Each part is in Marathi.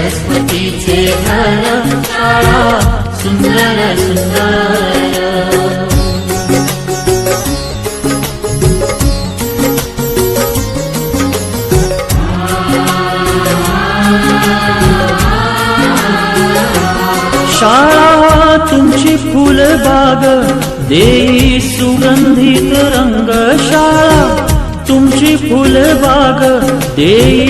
सरस्वतीचे घर शाळा सुंदर सुंदर. शाळा तुमची फुलबाग देई सुगंधित रंग शाळा तुमची फुलबाग देई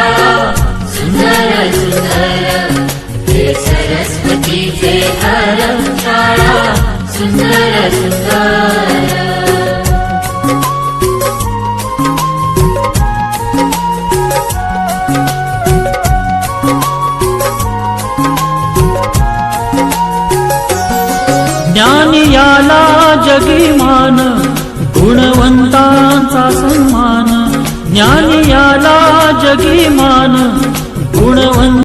सरस्वती ते अलङ्कारा सुसरसुतारा ज्ञानियाला जगिमान गुणवता सन्मान. ज्ञानियाला जगिमान गुणवन्त